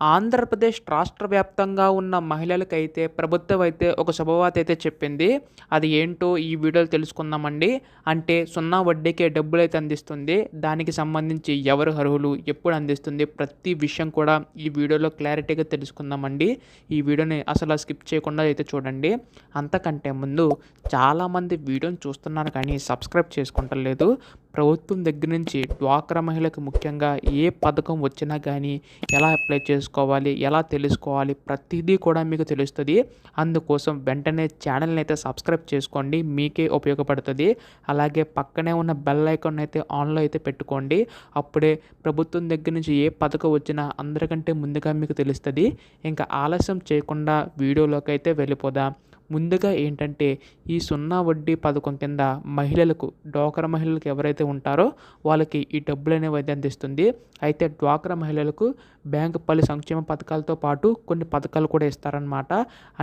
ఆంధ్రప్రదేశ్ రాష్ట్ర వ్యాప్తంగా ఉన్న మహిళలకైతే ప్రభుత్వం అయితే ఒక శుభవార్త అయితే చెప్పింది. అది ఏంటో ఈ వీడియోలో తెలుసుకుందామండి. అంటే సున్నా వడ్డీకే డబ్బులు అయితే అందిస్తుంది. దానికి సంబంధించి ఎవరు అర్హులు ఎప్పుడు అందిస్తుంది ప్రతి విషయం కూడా ఈ వీడియోలో క్లారిటీగా తెలుసుకుందామండి. ఈ వీడియోని అసలు స్కిప్ చేయకుండా అయితే చూడండి. అంతకంటే ముందు చాలామంది వీడియోని చూస్తున్నారు కానీ సబ్స్క్రైబ్ చేసుకుంటలేదు ప్రభుత్వం దగ్గర నుంచి డ్వాక్రా మహిళకు ముఖ్యంగా ఏ పథకం వచ్చినా కానీ ఎలా అప్లై చేసుకోవాలి ఎలా తెలుసుకోవాలి ప్రతిదీ కూడా మీకు తెలుస్తుంది. అందుకోసం వెంటనే ఛానల్ని అయితే సబ్స్క్రైబ్ చేసుకోండి మీకే ఉపయోగపడుతుంది. అలాగే పక్కనే ఉన్న బెల్ ఐకాన్ అయితే ఆన్లో అయితే పెట్టుకోండి. అప్పుడే ప్రభుత్వం దగ్గర నుంచి ఏ పథకం వచ్చినా అందరికంటే ముందుగా మీకు తెలుస్తుంది. ఇంకా ఆలస్యం చేయకుండా వీడియోలోకి అయితే వెళ్ళిపోదాం. ముందుగా ఏంటంటే ఈ సున్నా వడ్డీ పథకం కింద మహిళలకు డ్వాక్రా మహిళలకు ఎవరైతే ఉంటారో వాళ్ళకి ఈ డబ్బులు అనేవి అయితే అందిస్తుంది. అయితే డ్వాక్రా మహిళలకు బ్యాంకు పలు సంక్షేమ పథకాలతో పాటు కొన్ని పథకాలు కూడా ఇస్తారనమాట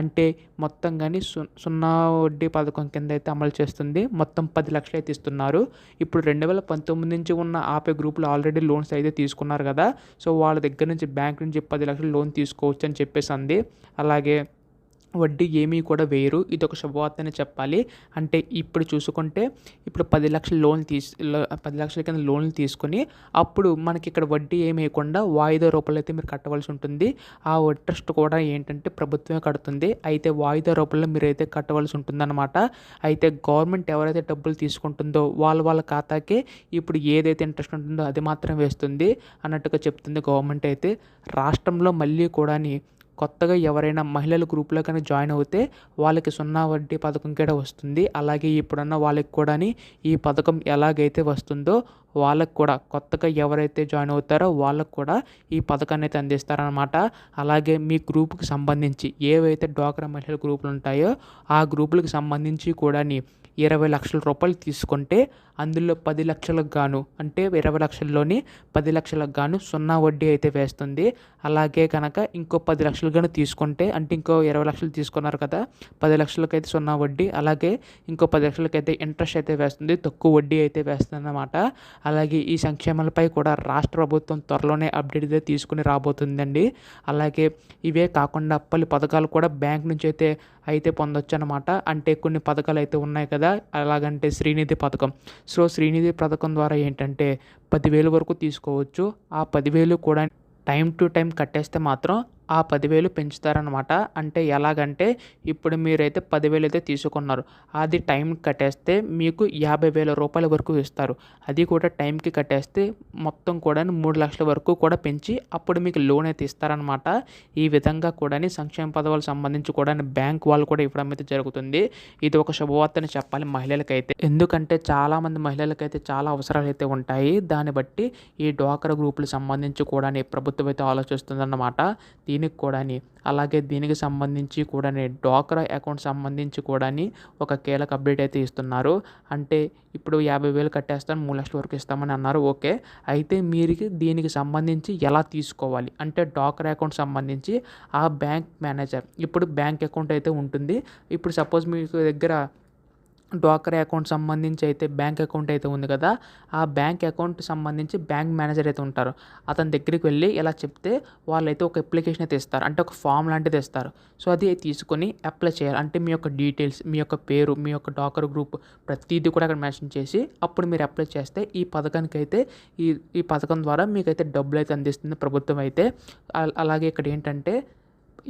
అంటే మొత్తం కానీ సు సున్నా వడ్డీ పథకం కింద అయితే అమలు చేస్తుంది. మొత్తం పది లక్షలు అయితే ఇస్తున్నారు. ఇప్పుడు రెండు వేల పంతొమ్మిది నుంచి ఉన్న ఆపే గ్రూపులు ఆల్రెడీ లోన్స్ అయితే తీసుకున్నారు కదా. సో వాళ్ళ దగ్గర నుంచి బ్యాంక్ నుంచి పది లక్షలు లోన్ తీసుకోవచ్చు అని చెప్పేసి అంది. అలాగే వడ్డీ ఏమీ కూడా వేయరు ఇది ఒక శుభవార్తనే చెప్పాలి. అంటే ఇప్పుడు చూసుకుంటే ఇప్పుడు పది లక్షల లోన్ తీసి పది లక్షల కింద లోన్లు తీసుకొని అప్పుడు మనకి ఇక్కడ వడ్డీ ఏమి వేయకుండా వాయిదా రూపంలో అయితే మీరు కట్టవలసి ఉంటుంది. ఆ ఇంట్రెస్ట్ కూడా ఏంటంటే ప్రభుత్వమే కడుతుంది. అయితే వాయిదా రూపంలో మీరు అయితే కట్టవలసి ఉంటుందన్నమాట. అయితే గవర్నమెంట్ ఎవరైతే డబ్బులు తీసుకుంటుందో వాళ్ళ వాళ్ళ ఖాతాకే ఇప్పుడు ఏదైతే ఇంట్రెస్ట్ ఉంటుందో అది మాత్రం వేస్తుంది అన్నట్టుగా చెప్తుంది గవర్నమెంట్ అయితే. రాష్ట్రంలో మళ్ళీ కూడా కొత్తగా ఎవరైనా మహిళల గ్రూప్లో కానీ జాయిన్ అవుతే వాళ్ళకి సున్నా వడ్డీ పథకం కూడా వస్తుంది. అలాగే ఇప్పుడున్న వాళ్ళకి కూడా ఈ పథకం ఎలాగైతే వస్తుందో వాళ్ళకు కూడా కొత్తగా ఎవరైతే జాయిన్ అవుతారో వాళ్ళకు కూడా ఈ పథకాన్ని అయితే అందిస్తారనమాట అలాగే మీ గ్రూప్కి సంబంధించి ఏవైతే డ్వాక్రా మహిళల గ్రూపులు ఉంటాయో ఆ గ్రూపులకు సంబంధించి కూడా ఇరవై లక్షల రూపాయలు తీసుకుంటే అందులో పది లక్షలకు గాను అంటే ఇరవై లక్షల్లోని పది లక్షలకు గాను సున్నా వడ్డీ అయితే వేస్తుంది. అలాగే కనుక ఇంకో పది లక్షలు గాను తీసుకుంటే అంటే ఇంకో ఇరవై లక్షలు తీసుకున్నారు కదా పది లక్షలకైతే సున్నా వడ్డీ అలాగే ఇంకో పది లక్షలకైతే ఇంట్రెస్ట్ అయితే వేస్తుంది తక్కువ వడ్డీ అయితే వేస్తుంది అన్నమాట అలాగే ఈ సంక్షేమాలపై కూడా రాష్ట్ర ప్రభుత్వం త్వరలోనే అప్డేట్ అయితే తీసుకుని రాబోతుందండి. అలాగే ఇవే కాకుండా పలు పథకాలు కూడా బ్యాంక్ నుంచి అయితే అయితే పొందొచ్చు అనమాట అంటే కొన్ని పథకాలు అయితే ఉన్నాయి కదా అలాగంటే శ్రీనిధి పథకం. సో శ్రీనిధి పథకం ద్వారా ఏంటంటే పదివేలు వరకు తీసుకోవచ్చు. ఆ పదివేలు కూడా టైం టు టైం కట్టేస్తే మాత్రం ఆ పదివేలు పెంచుతారనమాట అంటే ఎలాగంటే ఇప్పుడు మీరైతే పదివేలు అయితే తీసుకున్నారు. అది టైం కట్టేస్తే మీకు యాభై వేల రూపాయల వరకు ఇస్తారు. అది కూడా టైంకి కట్టేస్తే మొత్తం కూడా మూడు లక్షల వరకు కూడా పెంచి అప్పుడు మీకు లోన్ అయితే ఇస్తారనమాట ఈ విధంగా కూడా సంక్షేమ పదవులకు సంబంధించి కూడా బ్యాంక్ వాళ్ళు కూడా ఇవ్వడం అయితే జరుగుతుంది. ఇది ఒక శుభవార్తని చెప్పాలి మహిళలకైతే. ఎందుకంటే చాలామంది మహిళలకైతే చాలా అవసరాలు అయితే ఉంటాయి. దాన్ని బట్టి ఈ డ్వాక్రా గ్రూపులకు సంబంధించి కూడా ప్రభుత్వం అయితే ఆలోచిస్తుందన్నమాట. దీనికి కూడా అలాగే దీనికి సంబంధించి కూడాని డ్వాక్రా అకౌంట్ సంబంధించి కూడా ఒక కీలక అప్డేట్ అయితే ఇస్తున్నారు. అంటే ఇప్పుడు యాభై వేలు కట్టేస్తాను మూడు లక్షల వరకు ఇస్తామని అన్నారు. ఓకే. అయితే మీరు దీనికి సంబంధించి ఎలా తీసుకోవాలి? అంటే డ్వాక్రా అకౌంట్ సంబంధించి ఆ బ్యాంక్ మేనేజర్ ఇప్పుడు బ్యాంక్ అకౌంట్ అయితే ఉంటుంది. ఇప్పుడు సపోజ్ మీకు దగ్గర డ్వాక్రా అకౌంట్ సంబంధించి అయితే బ్యాంక్ అకౌంట్ అయితే ఉంది కదా ఆ బ్యాంక్ అకౌంట్ సంబంధించి బ్యాంక్ మేనేజర్ అయితే ఉంటారు. అతని దగ్గరికి వెళ్ళి ఇలా చెప్తే వాళ్ళైతే ఒక అప్లికేషన్ అయితే ఇస్తారు. అంటే ఒక ఫామ్ లాంటిది ఇస్తారు. సో అది తీసుకొని అప్లై చేయాలి. అంటే మీ యొక్క డీటెయిల్స్ మీ యొక్క పేరు మీ యొక్క డాకర్ గ్రూప్ ప్రతిదీ కూడా అక్కడ మెన్షన్ చేసి అప్పుడు మీరు అప్లై చేస్తే ఈ పథకానికి అయితే ఈ ఈ పథకం ద్వారా మీకైతే డబ్బులు అయితే అందిస్తుంది ప్రభుత్వం అయితే. అలాగే ఇక్కడ ఏంటంటే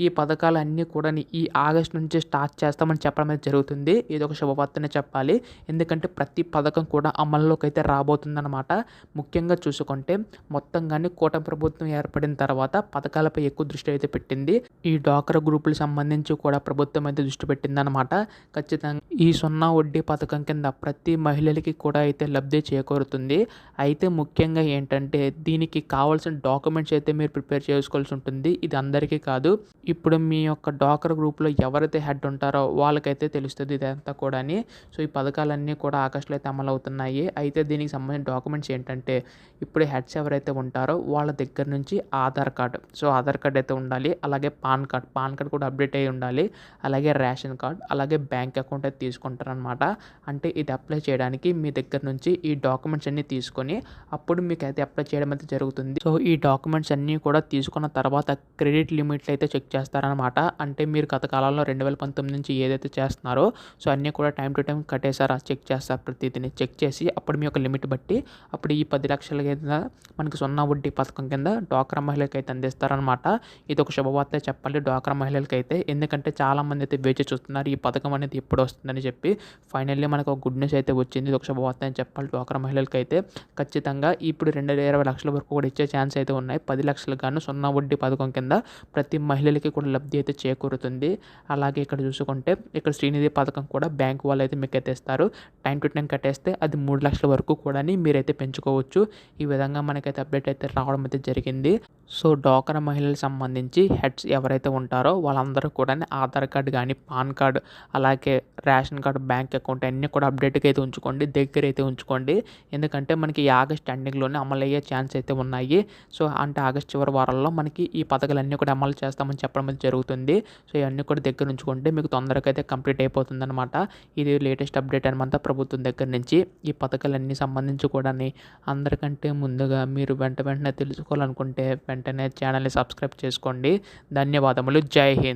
ఈ పథకాలన్నీ కూడా ఈ ఆగస్ట్ నుంచి స్టార్ట్ చేస్తామని చెప్పడం అయితే జరుగుతుంది. ఇది ఒక శుభవార్తనే చెప్పాలి. ఎందుకంటే ప్రతి పథకం కూడా అమల్లోకి అయితే రాబోతుందన్నమాట. ముఖ్యంగా చూసుకుంటే మొత్తంగానే కూటమి ప్రభుత్వం ఏర్పడిన తర్వాత పథకాలపై ఎక్కువ దృష్టి అయితే పెట్టింది. ఈ డాక్రా గ్రూపులకు సంబంధించి కూడా ప్రభుత్వం అయితే దృష్టి పెట్టిందనమాట ఖచ్చితంగా ఈ సున్నా వడ్డీ పథకం కింద ప్రతి మహిళలకి కూడా అయితే లబ్ధి చేకూరుతుంది. అయితే ముఖ్యంగా ఏంటంటే దీనికి కావాల్సిన డాక్యుమెంట్స్ అయితే మీరు ప్రిపేర్ చేసుకోవాల్సి ఉంటుంది. ఇది అందరికీ కాదు. ఇప్పుడు మీ యొక్క డాకర్ గ్రూప్లో ఎవరైతే హెడ్ ఉంటారో వాళ్ళకైతే తెలుస్తుంది ఇదంతా కూడాని. సో ఈ పథకాలన్నీ కూడా ఆగస్టులో అయితే అమలు అవుతున్నాయి అయితే దీనికి సంబంధించిన డాక్యుమెంట్స్ ఏంటంటే ఇప్పుడు హెడ్స్ ఎవరైతే ఉంటారో వాళ్ళ దగ్గర నుంచి Aadhaar card. So Aadhaar card అయితే ఉండాలి. అలాగే పాన్ కార్డ్. పాన్ కార్డ్ కూడా అప్డేట్ అయ్యి ఉండాలి. అలాగే రేషన్ కార్డ్. అలాగే బ్యాంక్ అకౌంట్ అయితే తీసుకుంటారనమాట అంటే ఇది అప్లై చేయడానికి మీ దగ్గర నుంచి ఈ డాక్యుమెంట్స్ అన్నీ తీసుకొని అప్పుడు మీకు అయితే అప్లై చేయడం అయితే జరుగుతుంది. సో ఈ డాక్యుమెంట్స్ అన్నీ కూడా తీసుకున్న తర్వాత క్రెడిట్ లిమిట్లు అయితే చెక్ చేస్తారనమాట అంటే మీరు గత కాలంలో రెండు వేల పంతొమ్మిది నుంచి ఏదైతే చేస్తున్నారో సో అన్నీ కూడా టైం టు టైం కట్టేశారా? చెక్ చేస్తారు ప్రతిదీని? చెక్ చేసి అప్పుడు మీ యొక్క లిమిట్ బట్టి అప్పుడు ఈ పది లక్షల కింద మనకి సున్నా వడ్డీ పథకం కింద డ్వాక్రా మహిళలకు అయితే అందిస్తారనమాట ఇది ఒక శుభవార్త చెప్పాలి. డ్వాక్రా మహిళలకి అయితే. ఎందుకంటే చాలామంది అయితే వేచి చూస్తున్నారు ఈ పథకం అనేది ఎప్పుడు వస్తుందని చెప్పి. ఫైనల్లీ మనకు ఒక గుడ్ న్యూస్ అయితే వచ్చింది. ఇది ఒక శుభవార్త అని చెప్పాలి. డ్వాక్రా మహిళలకి అయితే ఖచ్చితంగా ఇప్పుడు రెండు వేల ఇరవై లక్షల వరకు కూడా ఇచ్చే ఛాన్స్ అయితే ఉన్నాయి. పది లక్షలు గాను సున్నా వడ్డీ పథకం కింద ప్రతి మహిళలకి కూడా లబ్ధి అయితే చేకూరుతుంది. అలాగే ఇక్కడ చూసుకుంటే ఇక్కడ శ్రీనిధి పథకం కూడా బ్యాంక్ వాళ్ళు అయితే మీకు అయితే ఇస్తారు టైం టు టైం కట్టేస్తే అది మూడు లక్షల వరకు కూడా మీరైతే పెంచుకోవచ్చు. ఈ విధంగా మనకైతే అప్డేట్ అయితే రావడం అయితే జరిగింది. సో డోకర మహిళలకు సంబంధించి హెడ్స్ ఎవరైతే ఉంటారో వాళ్ళందరూ కూడా ఆధార్ కార్డు కానీ పాన్ కార్డు అలాగే రేషన్ కార్డు బ్యాంక్ అకౌంట్ అన్నీ కూడా అప్డేట్గా అయితే ఉంచుకోండి. దగ్గర అయితే ఉంచుకోండి. ఎందుకంటే మనకి ఈ ఆగస్ట్ ఎండింగ్లోనే అమలు అయ్యే ఛాన్స్ అయితే ఉన్నాయి. సో అంటే ఆగస్ట్ చివరి వారాల్లో మనకి ఈ పథకాలన్నీ కూడా అమలు చేస్తామని చెప్పడం జరుగుతుంది. సో ఇవన్నీ కూడా దగ్గర ఉంచుకుంటే మీకు తొందరగా అయితే కంప్లీట్ అయిపోతుందన్నమాట. ఇది లేటెస్ట్ అప్డేట్ అనమాట ప్రభుత్వం దగ్గర నుంచి. ఈ పథకాలన్నీ సంబంధించి కూడా అందరికంటే ముందుగా మీరు వెంట వెంటనే తెలుసుకోవాలనుకుంటే వెంటనే ఛానల్ని సబ్స్క్రైబ్ చేసుకోండి. ధన్యవాదములు. జై హింద్.